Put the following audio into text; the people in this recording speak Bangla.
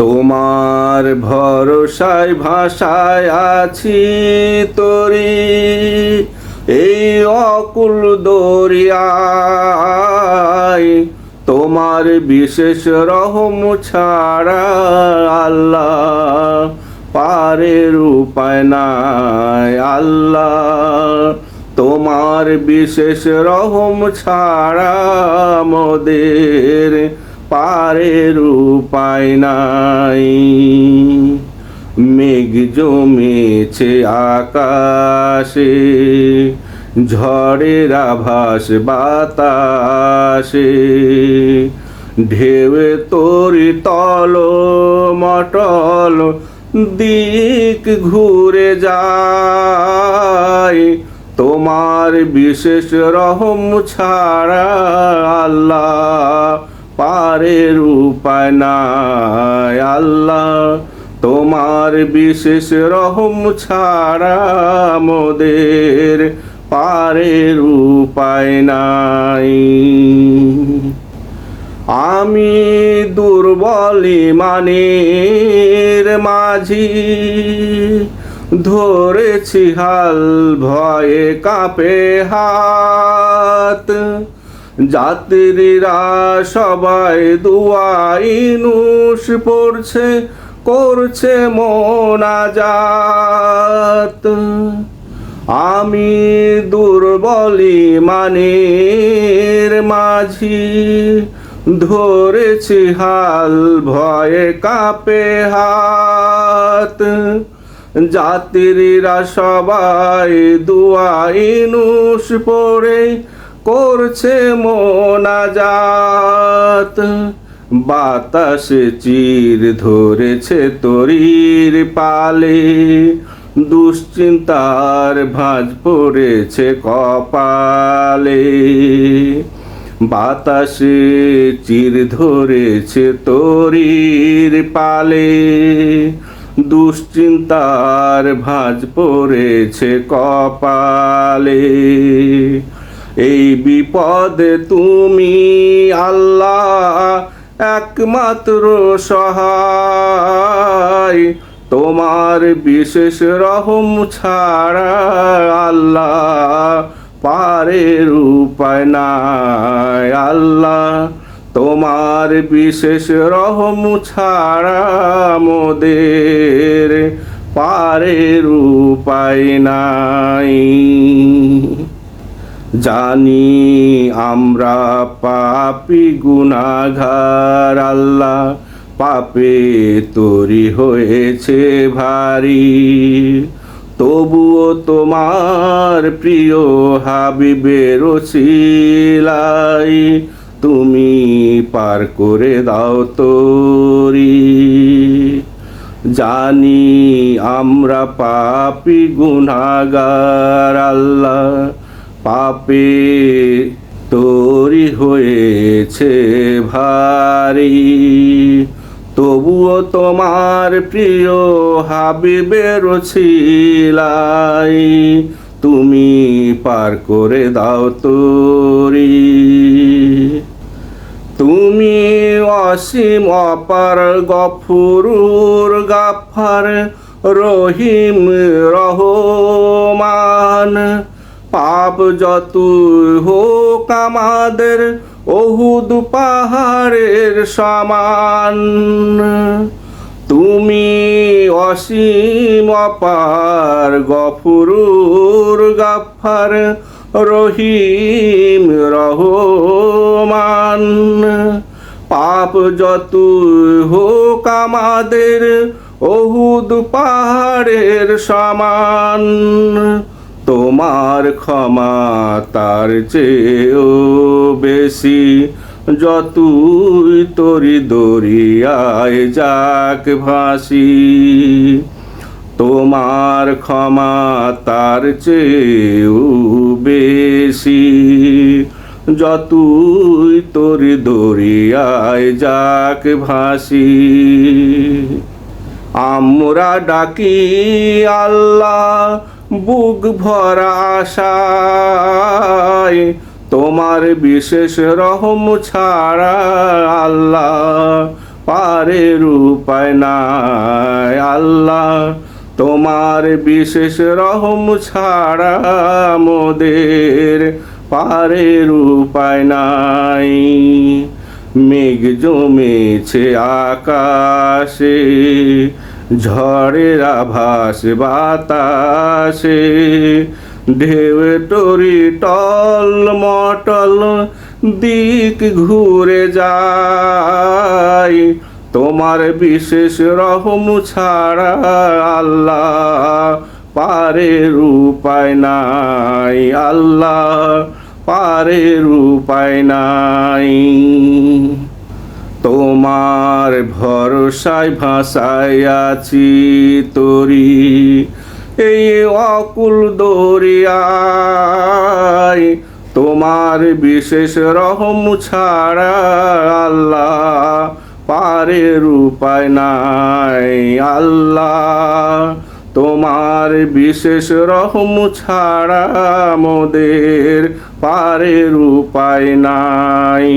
তোমার ভরসায় ভাষায় আছি তরি, এই অকুল দরিয়ায়। তোমার বিশেষ রহম ছাড়া আল্লাহ পারের উপায় নাই, আল্লাহ। তোমার বিশেষ রহম ছাড়া মোদের পারের উপায় নাই। মেঘ জমেছে আকাশে, ঝড়ের আভাস বাতাসে। ঢেউে তোরি তল, মটল দিক ঘুরে যায়। তোমার বিশেষ রহম ছাড়া আল্লাহ পারের উপায় নাই আল্লাহ। তোমার বিশেষ রহম ছাড়া মোদের পারের উপায় নাই। আমি দুর্বলী মানের মাঝি, ধরেছি হাল ভয়ে কাঁপে হাত। যাত্রীরা সবাই দুয়াইনুস পড়ছে, করছে মোনাজাত আমি দুর্বলী মানের মাঝি, ধরেছি হাল ভয়ে কাপে হাত। যাত্রীরা সবাই দুয়াইনুস পড়ে করছে মোনাজাত বাতাসে চির ধরেছে তরির পালে। দুশ্চিন্তার ভাঁজ পড়েছে কপালে। বাতাসে চির ধরেছে তরির পালে। দুশ্চিন্তার ভাঁজ পড়েছে কপালে। এই বিপদে তুমি আল্লাহ একমাত্র সহায়। তোমার বিশেষ রহম ছাড়া আল্লাহ পারের উপায় নাই। আল্লাহ, তোমার বিশেষ রহম ছাড়া মোদের পারের উপায় নাই। জানি আমরা পাপি গুনাঘার আল্লাহ, পাপে তরি হয়েছে ভারী। তবুও তোমার প্রিয় হাবিবের শিলাই তুমি পার করে দাও তরি। জানি আমরা পাপি গুনাগার আল্লাহ পাপে তরি হয়েছে ভারী। তবুও তোমার প্রিয় হাবিবের ছিলাই তুমি পার করে দাও তরি। তুমি অসীম অপার গফুরুর গাফার রহিম রহমান। পাপ যত হোক আমাদের ওহুদ পাহাড়ের সমান। তুমি অসীম, অপার, গফুরুর গাফার রহিম, রহমান। পাপ যত হোক আমাদের ওহুদ পাহাড়ের সমান। তোমার ক্ষমা তার চেয়েও বেশি। যতুই তরি দরিয়ায় যাক ভাসি, তোমার ক্ষমা তার চেয়েও বেশি। যতুই তরি দরিয়ায় যাক ভাসি, আমরা ডাকি আল্লাহ বুক ভরা তোমার বিশেষ রহম ছাড়া আল্লাহ পারের উপায় নাই। আল্লাহ, তোমার বিশেষ রহম ছাড়া মোদের পারের উপায় নাই। মেঘ জমেছে আকাশে ঝড়ের আভাস বাতাসে, ঢেউ টরি টল মটল দিক ঘুরে যায়। তোমার বিশেষ রহম ছাড়া আল্লাহ পারের উপায় নাই, আল্লাহ পারের উপায় নাই। তোমার ভরসায় ভাষায় আছি তরি। এই অকুল দরিয়ায় তোমার বিশেষ রহম ছাড়া আল্লাহ পারের উপায় নাই আল্লাহ। তোমার বিশেষ রহম ছাড়া মোদের পারের উপায় নাই।